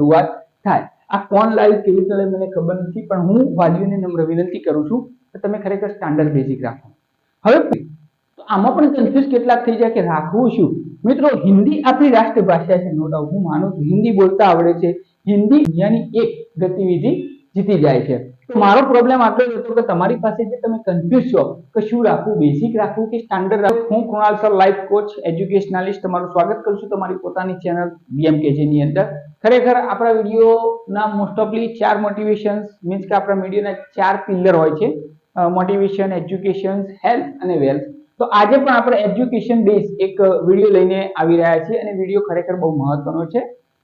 શરૂઆત થાય. આ કોણ લાઈવ કેવી રીતે મને ખબર નથી, પણ હું વાલીઓને નમ્ર વિનંતી કરું છું કે તમે ખરેખર સ્ટાન્ડર્ડ બેઝિક રાખો. હવે આમાં પણ કન્ફ્યુઝ કેટલાક થઈ જાય કે રાખવું શું? મિત્રો, હિન્દી આપણી રાષ્ટ્રભાષા છે નો ડાઉટ હું માનું છું. હિન્દી બોલતા આવડે છે. હિન્દી દુનિયાની એક ગતિવિધિ જીતી જાય છે. મારો પ્રોબ્લેમ આટલો જ હતો કે તમારી પાસે જે તમે કન્ફ્યુઝ છો કે શું રાખવું બેઝિક રાખવું કે સ્ટાન્ડર્ડ રાખવું? હું Krunal sir life coach educationalist તમારું સ્વાગત કરું છું તમારી પોતાની ચેનલ બીએમકેજી ની અંદર. ખરેખર આપણા વિડીયોના મોસ્ટ ઓફલી ચાર મોટિવેશન્સ મીન્સ કે આપણા મીડિયાના ચાર પિલ્લર હોય છે. મોટિવેશન એજ્યુકેશન હેલ્થ અને વેલ્થ તો આજે પણ આપણે એજ્યુકેશન બેઝ એક વીડિયો લઈને આવી રહ્યા છીએ અને વીડિયો ખરેખર બહુ મહત્વનો છે.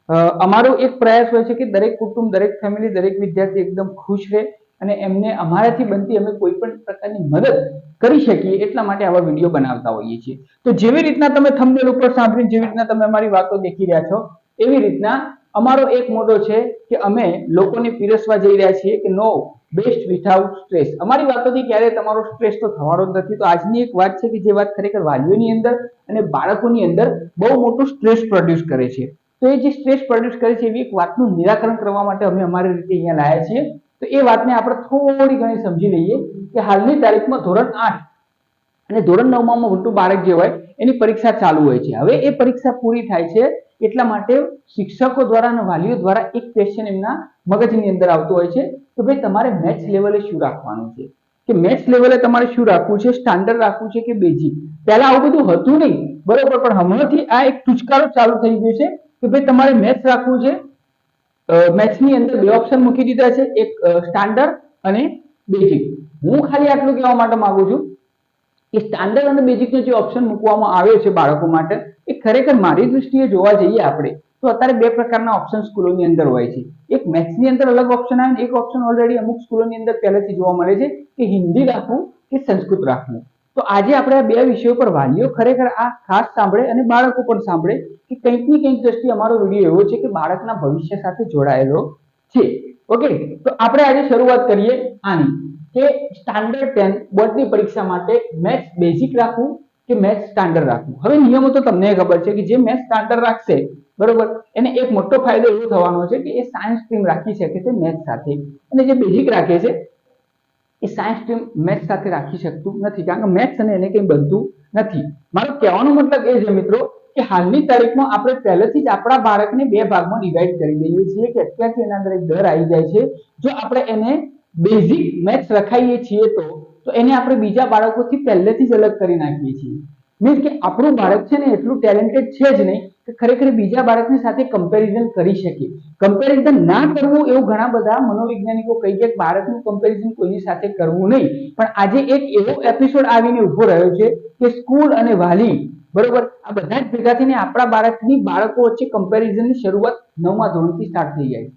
અમારો એક પ્રયાસ હોય છે કે દરેક કુટુંબ, દરેક ફેમિલી દરેક વિદ્યાર્થી એકદમ ખુશ રહે અને એમને અમારાથી બનતી અમે કોઈ પણ પ્રકારની મદદ કરી શકીએ એટલા માટે આવા વીડિયો બનાવતા હોઈએ છીએ. તો જેવી રીતના તમે થંબનેલ ઉપર સાંભળીને, જેવી રીતના તમે અમારી વાતો દેખી રહ્યા છો, એવી રીતના અમારો એક મોટો છે કે અમે લોકોને પીરસવા જઈ રહ્યા છીએ કે નો બેસ્ટ વિથઆઉટ સ્ટ્રેસ અમારી વાતોથી ક્યારે તમારો સ્ટ્રેસ તો થવાનો જ નથી. તો આજની એક વાત છે કે જે વાત ખરેખર વાલીઓની અંદર અને બાળકોની અંદર બહુ મોટું સ્ટ્રેસ પ્રોડ્યુસ કરે છે. તો એ જે સ્ટ્રેસ પ્રોડ્યુસ કરે છે એવી એક વાતનું નિરાકરણ કરવા માટે અમે અમારી રીતે અહીંયા લાયા છીએ. તો એ વાતને આપણે થોડી ઘણી સમજી લઈએ કે હાલની તારીખમાં ધોરણ આઠ અને ધોરણ નવમાં મોટું બાળક જે હોય એની પરીક્ષા ચાલુ હોય છે. હવે એ પરીક્ષા પૂરી થાય છે એટલા માટે શિક્ષકો દ્વારા અને વાલીઓ દ્વારા એક ક્વેશ્ચન એમના મગજની અંદર આવતો હોય છે કે ભાઈ તમારે મેથ્સ લેવલે શું રાખવાનું છે? કે મેથ્સ લેવલે તમારે શું રાખવું છે? સ્ટાન્ડર્ડ રાખવું છે કે બેઝિક પહેલા આવું બધું હતું નહીં. બરોબર, પણ હમણાંથી આ એક ટુચકારો ચાલુ થઈ ગયો છે કે ભાઈ તમારે મેથ્સ રાખવું છે? મેથ્સની અંદર બે ઓપ્શન મૂકી દીધા છે. એક સ્ટાન્ડર્ડ અને બેઝિક હું ખાલી આટલું કહેવા માટે માંગુ છું કે સ્ટાન્ડર્ડ અને બેઝિકનો જે ઓપ્શન મૂકવામાં આવ્યો છે બાળકો માટે, એ ખરેખર મારી દૃષ્ટિએ જોવા જઈએ આપણે, તો અત્યારે બે પ્રકારના ઓપ્શન સ્કૂલોની અંદર હોય છે. એક મેથ્સની અંદર અલગ ઓપ્શન આવે એક ઓપ્શન ઓલરેડી અમુક સ્કૂલોની અંદર પહેલેથી જોવા મળે છે કે હિન્દી રાખવું કે સંસ્કૃત રાખવું. તો આજે આપણે આ બે વિષયો પર વાલીઓ ખરેખર આ ખાસ સાંભળે અને બાળકો પણ સાંભળે કે કંઈક કંઈક દ્રષ્ટિએ અમારો વીડિયો એવો છે કે બાળકના ભવિષ્ય સાથે જોડાયેલો છે. ઓકે? તો આપણે આજે શરૂઆત કરીએ આની કે સ્ટાન્ડર્ડ ટેન બોર્ડની પરીક્ષા માટે મેથ્સ બેઝિક રાખવું કે મેથ્સ સ્ટાન્ડર્ડ રાખવું? હવે નિયમો તો તમને ખબર છે કે જે મેથ્સ સ્ટાન્ડર્ડ રાખશે, બરોબર? એને એક મોટો ફાયદો એવો થવાનો છે કે એ સાયન્સ સ્ટ્રીમ રાખી શકે છે મેથ્સ સાથે. અને જે બેઝિક રાખે છે એ સાયન્સ સ્ટ્રીમ મેથ્સ સાથે રાખી શકતું નથી. કારણ કે મેથ્સ અને એને કંઈ બનતું નથી. મારો કહેવાનો મતલબ એ છે મિત્રો કે હાલની તારીખમાં આપણે પહેલેથી જ આપણા બાળકને બે ભાગમાં ડિવાઈડ કરી દઈએ છીએ કે અત્યારથી એના અંદર એક ડર આવી જાય છે. જો આપણે એને બેઝિક મેથ્સ રખાઈએ છીએ તો તો એને આપણે બીજા બાળકોથી પહેલેથી જ અલગ કરી નાખીએ છીએ. મીન્સ કે આપણું બાળક છે ને એટલું ટેલેન્ટેડ છે જ નહીં કે ખરેખર બીજા બાળકની સાથે કમ્પેરિઝન કરી શકીએ. કમ્પેરિઝન ના કરવું એવું ઘણા બધા મનોવૈજ્ઞાનિકો કહી છે બાળકનું કમ્પેરિઝન કોઈની સાથે કરવું નહીં. પણ આજે એક એવો એપિસોડ આવીને ઊભો રહ્યો છે કે સ્કૂલ અને વાલી, બરોબર? આ બધા જ ભેગા થઈને આપણા બાળકની બાળકો વચ્ચે કમ્પેરિઝનની શરૂઆત નવમા ધોરણથી સ્ટાર્ટ થઈ જાય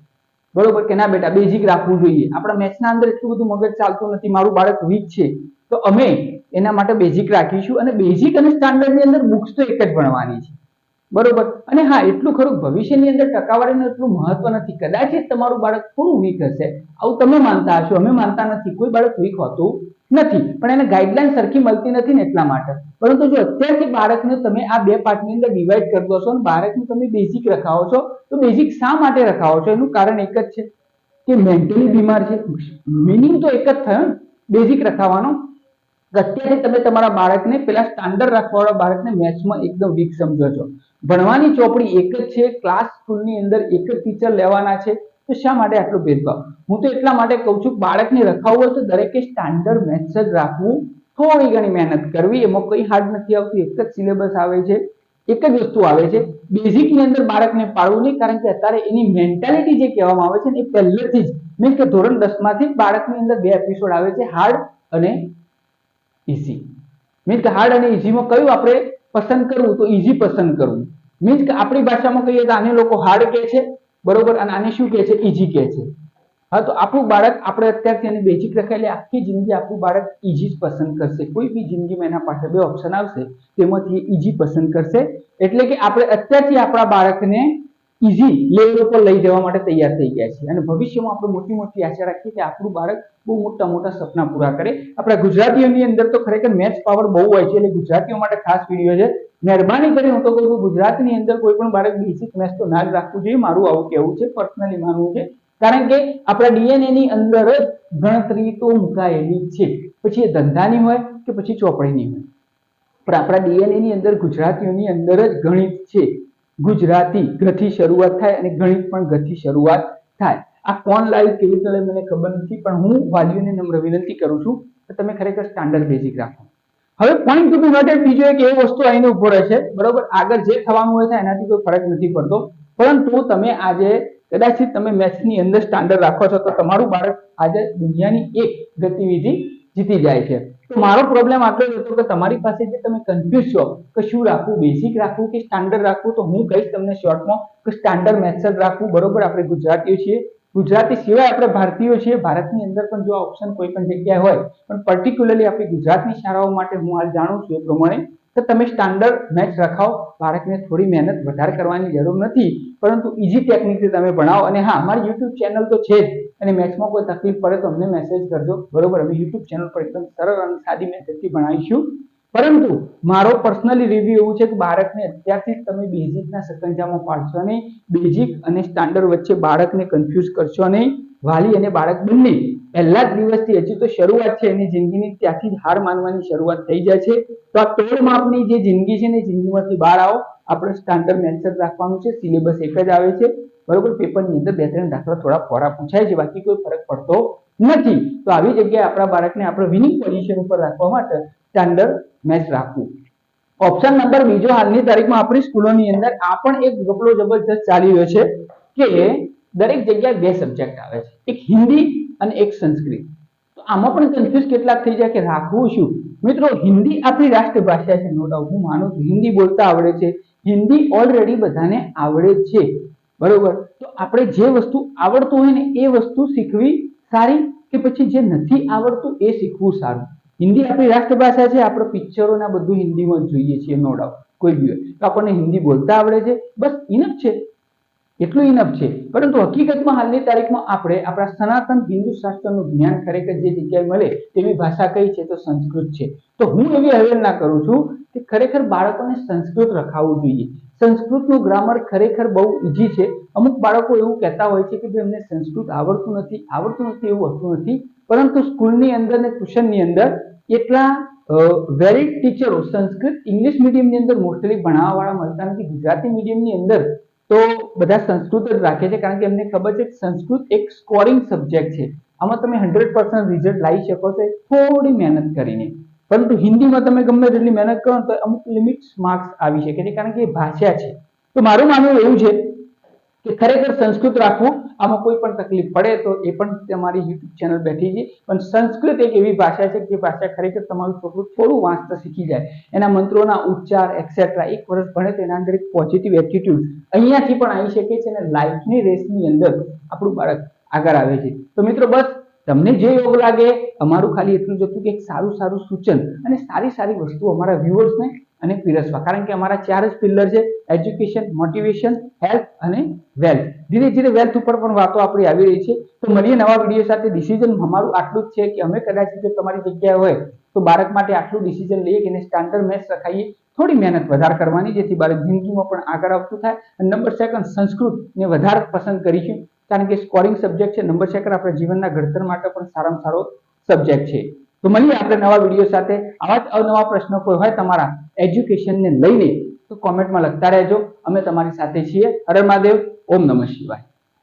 બરોબર કે ના બેટા બેઝિક રાખવું જોઈએ. આપણા મેથ્સના અંદર એટલું બધું મગજ ચાલતું નથી. મારું બાળક વીક છે. તો અમે એના માટે બેઝિક રાખીશું અને બેઝિક અને સ્ટાન્ડર્ડની અંદર બુક્સ તો એક જ ભણવાની છે. બરોબર? અને હા, એટલું ખરું ભવિષ્યની અંદર ટકાવારીનું એટલું મહત્વ નથી. કદાચ તમારું બાળક થોડું વીક હશે. આવું તમે માનતા હશો. અમે માનતા નથી. કોઈ બાળક વીક હોતું નથી. પણ એને ગાઈડલાઈન સરખી મળતી નથી ને એટલા માટે. પરંતુ જો અત્યારથી બાળકને તમે આ બે પાર્ટની અંદર ડિવાઈડ કરી દો છો અને બાળકને તમે બેઝિક રખાવો છો, તો બેઝિક શા માટે રખાવો છો? એનું કારણ એક જ છે કે મેન્ટલી બીમાર છે. મિનિંગ તો એક જ થયો ને. બેઝિક રખાવાનો અત્યારે તમે તમારા બાળકને પેલા સ્ટાન્ડર્ડ રાખવાવાળા બાળકને મેથ્સમાં એકદમ વીક સમજો છો. ભણવાની ચોપડી એક જ છે ક્લાસ સ્કૂલની અંદર એક જ ટીચર લેવાના છે, તો શા માટે આટલો ભેદભાવ? હું તો એટલા માટે કહું છું, બાળકને રખાવવું હોય તો દરેકે સ્ટાન્ડર્ડ મેથ્સ જ રાખવું. થોડી ઘણી મહેનત કરવી, એમાં કંઈ હાર્ડ નથી આવતું, એક જ સિલેબસ આવે છે, એક જ વસ્તુ આવે છે. બેઝિકની અંદર બાળકને પાડવું નહીં, કારણ કે અત્યારે એની મેન્ટાલિટી જે કહેવામાં આવે છે ને એ પહેલેથી જ, મીન્સ કે ધોરણ દસમાંથી જ બાળકની અંદર બે એપિસોડ આવે છે હાર્ડ અને ઈઝી મીન્સ હાર્ડ અને ઈઝીમાં કયું આપણે પસંદ કરવું? તો ઈઝી પસંદ કરવું. મીન્સ કે આપણી ભાષામાં કહીએ તો આને લોકો હાર્ડ કહે છે, બરોબર? અને આને શું કહે છે? ઈઝી કહે છે. હા, તો આપણું બાળક આપણે અત્યારથી એને બેઝિક રખાયેલી આખી જિંદગી આપણું બાળક ઈઝી જ પસંદ કરશે. કોઈ બી જિંદગીમાં એના પાસે બે ઓપ્શન આવશે, તેમાંથી ઈઝી પસંદ કરશે. એટલે કે આપણે અત્યારથી આપણા બાળકને ઈઝી લેવલ ઉપર લઈ જવા માટે તૈયાર થઈ ગયા છીએ. અને ભવિષ્યમાં આપણે મોટી મોટી આશા રાખીએ કે આપણું બાળક બહુ મોટા મોટા સપના પૂરા કરે. આપણા ગુજરાતીઓની અંદર તો ખરેખર મેથ્સ પાવર બહુ હોય છે. એટલે ગુજરાતીઓ માટે ખાસ વીડિયો છે. મહેરબાની કરી હું તો કહું છું, ગુજરાતની અંદર કોઈ પણ બાળક બેસિક મેથ્સ તો ના જ રાખવું જોઈએ. મારું આવું કહેવું છે પર્સનલી માનવું છે. કારણ કે આપણા ડીએનએ ની અંદર જ ગણતરી તો મુકાયેલી છે. પછી એ ધંધાની હોય કે પછી ચોપડીની હોય. પણ આપણા ડીએનએ ની અંદર ગુજરાતીઓની અંદર જ ગણિત છે. ગુજરાતી ગથી શરૂઆત થાય અને ગણિત પણ ગથી શરૂઆત થાય. આ કોણ લાઈવ કેવી રીતે મને ખબર નથી, પણ હું વાલીઓને નમ્ર વિનંતી કરું છું કે તમે ખરેખર સ્ટાન્ડર્ડ બેઝિક રાખો. હવે પોઈન્ટ ટુ બી નોટેડ બીજો એક એવો વસ્તુ આવીને ઊભો રહે છે, બરોબર? આગળ જે થવાનું હોય છે એનાથી કોઈ ફરક નથી પડતો. પરંતુ તમે આજે કદાચિત તમે મેથ્સની અંદર સ્ટાન્ડર્ડ રાખો છો, તો તમારું બાળક આજે દુનિયાની એક ગતિવિધિ જીતી જાય છે. તો મારો પ્રોબ્લેમ આટલો જ હતો કે તમારી પાસે જે તમે કન્ફ્યુઝ છો કે શું રાખવું બેઝિક રાખવું કે સ્ટાન્ડર્ડ રાખવું, તો હું કહીશ તમને શોર્ટમાં કે સ્ટાન્ડર્ડ મેથડ રાખવું. બરોબર, આપણે ગુજરાતીઓ છીએ. ગુજરાતી સિવાય આપણે ભારતીયો છીએ. ભારતની અંદર પણ જો ઓપ્શન કોઈ પણ જગ્યાએ હોય, પણ પર્ટિક્યુલરલી આપણી ગુજરાતની શાળાઓ માટે હું હાલ જાણું છું એ પ્રમાણે તો તમે સ્ટાન્ડર્ડ મેથ્સ રખાવો. બાળકને થોડી મહેનત વધારે કરવાની જરૂર નથી. પરંતુ ઇઝી ટેકનિકથી તમે ભણાવો. અને હા, અમારી યુટ્યુબ ચેનલ તો છે જ. અને મેથ્સમાં કોઈ તકલીફ પડે તો અમને મેસેજ કરજો. બરોબર? અમે યુટ્યુબ ચેનલ પર એકદમ સરળ અને સાદી મેથડથી ભણાવીશું. પરંતુ મારો પર્સનલી રિવ્યુ એવું છે કે બાળકને અત્યારથી જ તમે બેઝિકના સકંજામાં પાડશો નહીં. બેઝિક અને સ્ટાન્ડર્ડ વચ્ચે બાળકને કન્ફ્યુઝ કરશો નહીં. વાલી અને બાળક બંને પહેલા જ દિવસથી હજી તો શરૂઆત છે એની જિંદગીની ત્યાંથી જ હાર માનવાની શરૂઆત થઈ જાય છે. તો આ તોડ માપની જે જિંદગી છે ને જિંદગીમાંથી બહાર આવો. આપણે સ્ટાન્ડર્ડ મેન્સર રાખવાનું છે. સિલેબસ એક જ આવે છે. બરોબર? પેપરની અંદર બે ત્રણ દાખલા થોડા ફોરા પૂછાય છે. બાકી કોઈ ફરક પડતો નથી. તો આવી જગ્યાએ આપણા બાળકને આપણે વિનિંગ પોઝિશન ઉપર રાખવા માટે સ્ટાન્ડર્ડ મેથ્સ રાખવું ઓપ્શન નંબર બીજો હાલની તારીખમાં આપણી સ્કૂલોની અંદર આ પણ એક ગપલો જબરજસ્ત ચાલી રહ્યો છે કે દરેક જગ્યાએ બે સબ્જેક્ટ આવે છે. એક હિન્દી અને એક સંસ્કૃત. તો આમાં પણ કન્ફ્યુઝ કેટલાક થઈ જાય કે રાખવું શું? મિત્રો, હિન્દી આપણી રાષ્ટ્રભાષા છે નો ડાઉટ હું માનું છું હિન્દી બોલતા આવડે છે. હિન્દી ઓલરેડી બધાને આવડે છે. બરોબર? તો આપણે જે વસ્તુ આવડતું હોય ને એ વસ્તુ શીખવી સારી કે પછી જે નથી આવડતું એ શીખવું સારું? હિન્દી આપણી રાષ્ટ્રભાષા છે, આપણે પિક્ચરો ના બધું હિન્દીમાં જોઈએ છીએ નો ડાઉટ કોઈ બી હોય. તો આપણને હિન્દી બોલતા આવડે છે. બસ ઇનફ છે. એટલું ઇનફ છે. પરંતુ હકીકતમાં હાલની તારીખમાં આપણે આપણા સનાતન હિન્દુ શાસ્ત્રનું જ્ઞાન ખરેખર જે જગ્યાએ મળે તેવી ભાષા કઈ છે તો સંસ્કૃત છે. તો હું એવી અવેરના કરું છું કે ખરેખર બાળકોને સંસ્કૃત રખાવવું જોઈએ. સંસ્કૃતનું ગ્રામર ખરેખર બહુ ઈઝી છે. અમુક બાળકો એવું કહેતા હોય છે કે ભાઈ, અમને સંસ્કૃત આવડતું નથી આવડતું નથી એવું હોતું નથી. પરંતુ સ્કૂલની અંદર ને ટ્યુશનની અંદર એટલા વેરિડ ટીચરો સંસ્કૃત, ઇંગ્લિશ મીડિયમની અંદર મોસ્ટલી ભણાવવાવાળા મળતા નથી. ગુજરાતી મીડિયમની અંદર તો બધા સંસ્કૃત જ રાખે છે, કારણ કે એમને ખબર છે સંસ્કૃત એક સ્કોરિંગ સબ્જેક્ટ છે. આમાં તમે હંડ્રેડ પર્સન્ટ રિઝલ્ટ લાવી શકો છો થોડી મહેનત કરીને. પરંતુ હિન્દીમાં તમે ગમે તેટલી મહેનત કરો તો અમુક લિમિટ માર્ક્સ આવી શકે છે, કારણ કે એ ભાષા છે. તો મારું માનવું એવું છે કે ખરેખર સંસ્કૃત રાખવું આમાં કોઈ પણ તકલીફ પડે તો એ પણ તમારી યુટ્યુબ ચેનલ બેઠી છે. પણ સંસ્કૃત એક એવી ભાષા છે કે ભાષા ખરેખર તમારું છોકરું થોડું વાંચતા શીખી જાય. એના મંત્રોના ઉચ્ચાર એક્સેટ્રા એક વર્ષ ભણે તો એના અંદર એક પોઝિટિવ એટીટ્યુડ અહીંયાથી પણ આવી શકે છે અને લાઈફની રેસની અંદર આપણું બાળક આગળ આવે છે. તો મિત્રો બસ, તમને જે યોગ લાગે, અમારું ખાલી એટલું જ હતું કે સારું સારું સૂચન અને સારી સારી વસ્તુ અમારા વ્યુઅર્સને અને પીરસવા. કારણ કે અમારા ચાર જ પિલ્લર છે એજ્યુકેશન મોટિવેશન હેલ્થ અને વેલ્થ ધીરે ધીરે વેલ્થ ઉપર પણ વાતો આપણી આવી રહી છે. તો મળીએ નવા વીડિયો સાથે. ડિસિઝન અમારું આટલું જ છે કે અમે કદાચ જો તમારી જગ્યાએ હોય, તો બાળક માટે આટલું ડિસિઝન લઈએ કે એને સ્ટાન્ડર્ડ મેથ્સ રખાઈએ. થોડી મહેનત વધારે કરવાની, જેથી બાળક જિંદગીમાં પણ આગળ આવતું થાય. અને નંબર સેકન્ડ સંસ્કૃતને વધારે પસંદ કરીશું. કારણ કે સ્કોરિંગ સબ્જેક્ટ છે. નંબર સેકન્ડ આપણા જીવનના ઘડતર માટે પણ સારામાં સારો સબ્જેક્ટ છે. તો મળીએ આપણે નવા વીડિયો સાથે. આવા જ અવનવા પ્રશ્નો કોઈ હોય તમારા એજ્યુકેશનને લઈને, તો કોમેન્ટમાં લખતા રહેજો. અમે તમારી સાથે છીએ. હરે મહાદેવ. ઓમ નમઃ શિવાય.